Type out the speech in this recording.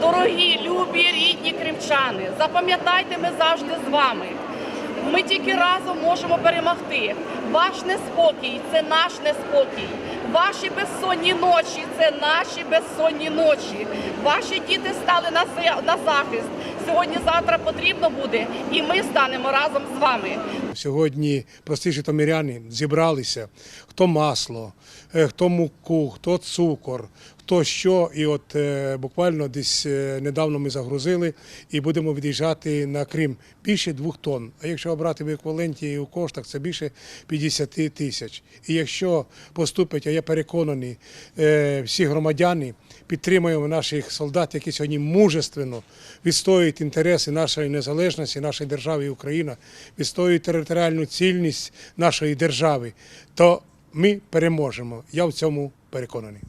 Дорогі, любі, рідні кримчани, запам'ятайте, ми завжди з вами. Ми тільки разом можемо перемогти. Ваш неспокій це наш неспокій. Ваші безсонні ночі це наші безсонні ночі. Ваші діти стали на захист. Сьогодні-завтра потрібно буде, і ми станемо разом з вами. Сьогодні прості житомиряни зібралися, хто масло, е, хто муку, хто цукор, хто що. І от е, буквально десь е, недавно ми загрузили і будемо від'їжджати на Крим більше двох тонн. А якщо обрати в еквіваленті і у коштах, це більше 50 тисяч. І якщо поступить, а я переконаний, е, всі громадяни підтримуємо наших солдат, які сьогодні мужественно відстоюють інтереси нашої незалежності, нашої держави Україна, відстоюють територіальну цільність нашої держави, то ми переможемо. Я в цьому переконаний.